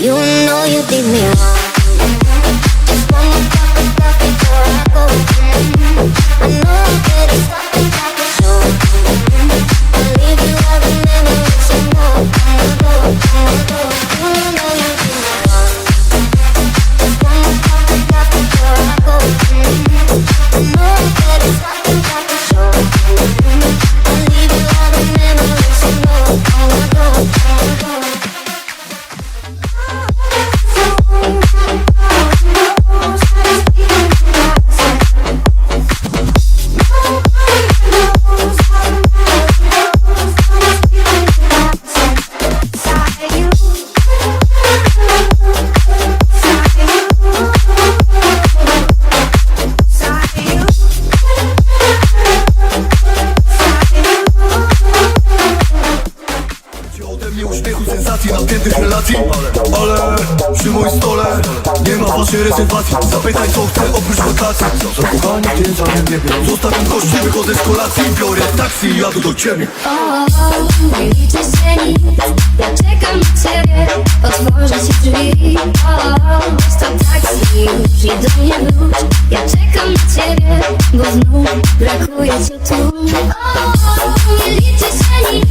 You know you did me wrong. zamkniętych relacji Ale przy moim stole nie ma waszej rezerwacji Zapytaj co chcę oprócz kotacji Zakochanie dzień za mnie biorą Zostawiam kości, wychodzę z kolacji. Biorę taksi i jadę do ciebie. O, o, nie liczy się nic. Ja czekam na ciebie. Otworzę ci drzwi. O, o, weź to taksi. Przyjdź do mnie wróć. Ja czekam na ciebie Bo znów brakuje cię tu. O, o, nie liczy się nic.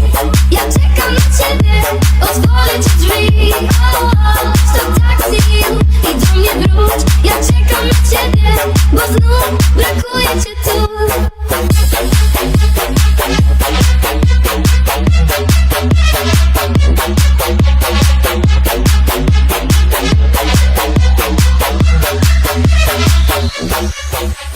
Ja czekam na ciebie No, no.